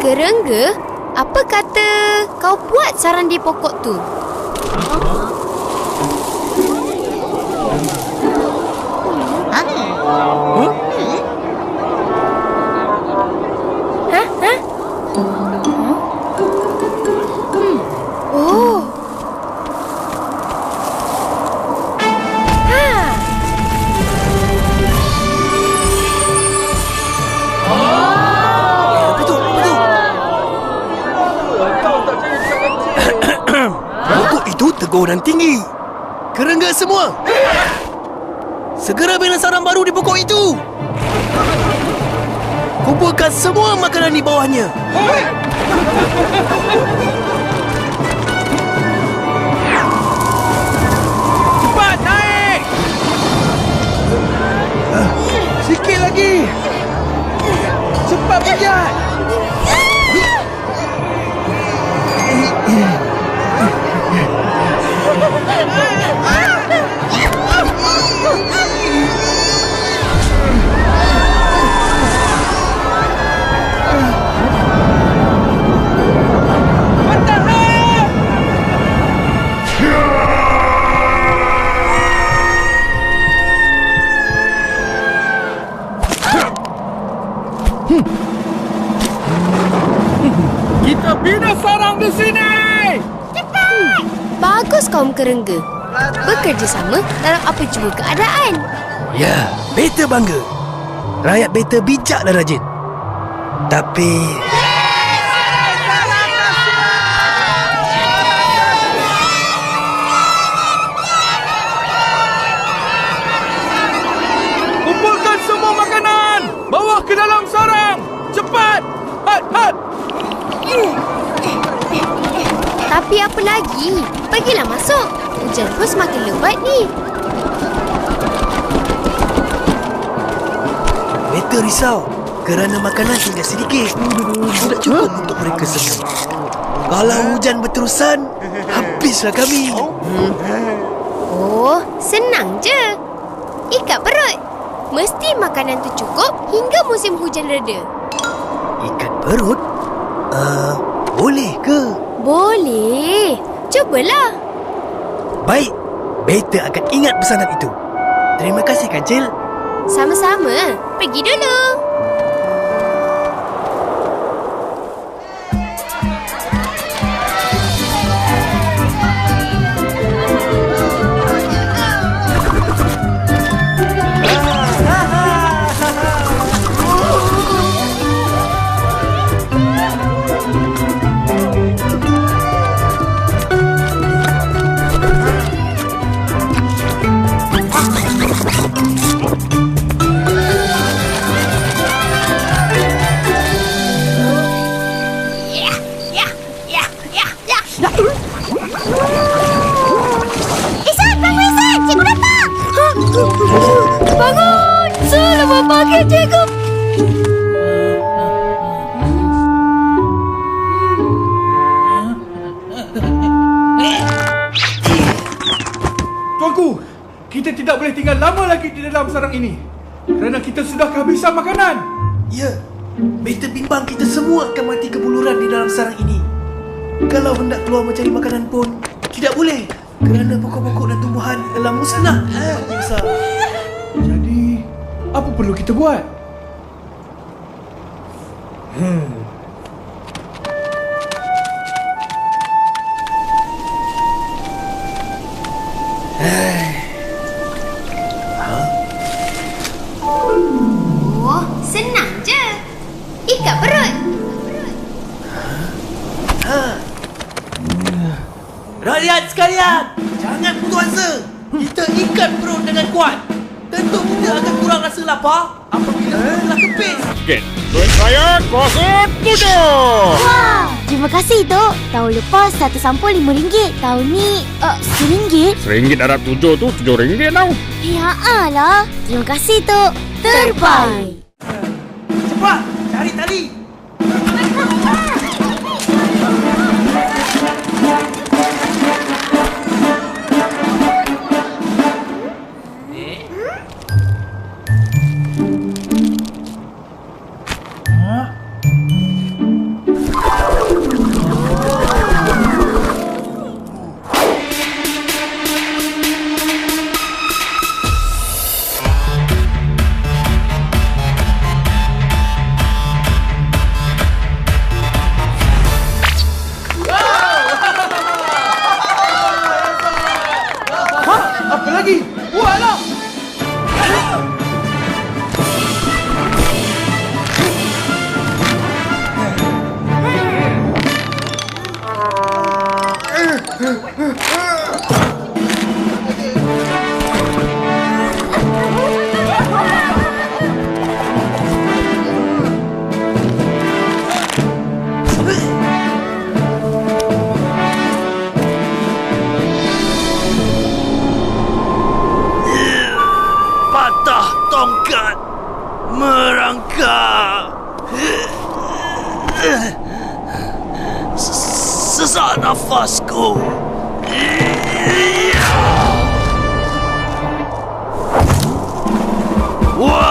Kerengga, apa kata kau buat sarang di pokok tu? Hah? Pokok itu tegur dan tinggi. Kerengga semua. Segera bina sarang baru di pokok itu. Kumpulkan semua makanan di bawahnya. Cepat naik! Sikit lagi! Cepat pijat! Kita bina sarang di sini! Bagus kaum kerengga. Bekerjasama dalam apa jua keadaan. Ya, beta bangga. Rakyat beta bijak dan rajin. Tapi... Kumpulkan semua makanan! Bawa ke dalam sarang! Cepat! Hat, hat! Tapi apa lagi? Pergilah masuk. Hujan pun semakin lebat ni. Beta risau kerana makanan tinggal sedikit. Tidak cukup untuk mereka semua. Kalau hujan berterusan, habislah kami. Oh, senang je. Ikat perut. Mesti makanan tu cukup hingga musim hujan reda. Ikat perut? Uh, boleh ke? Boleh. Cubalah. Baik, beta akan ingat pesanan itu. Terima kasih, Kancil. Sama-sama. Pergi dulu. Cikgu. Tuanku, kita tidak boleh tinggal lama lagi di dalam sarang ini. Kerana kita sudah kehabisan makanan. Ya, beta bimbang kita semua akan mati kebuluran di dalam sarang ini. Kalau hendak keluar mencari makanan pun, tidak boleh. Kerana pokok-pokok dan tumbuhan telah musnah. Eh, besar. Apa perlu kita buat? Oh, senang je. Ikat perut. Rakyat sekalian, jangan putus asa. Kita ikat perut dengan kuat. Tentu kita akan kurang rasa lapar apabila perut telah kempis. Sikit. Duit saya kuasa tujuh. Wah, terima kasih, Dok. Tahun lepas satu sampul RM5. Tahun ni, uh, RM1. Seringgit darab tujuh tu tujuh ringgit tau. Ya Allah. Terima kasih, Dok. Terbaik. Cepat, cari tali. Son of a fasku! Wow!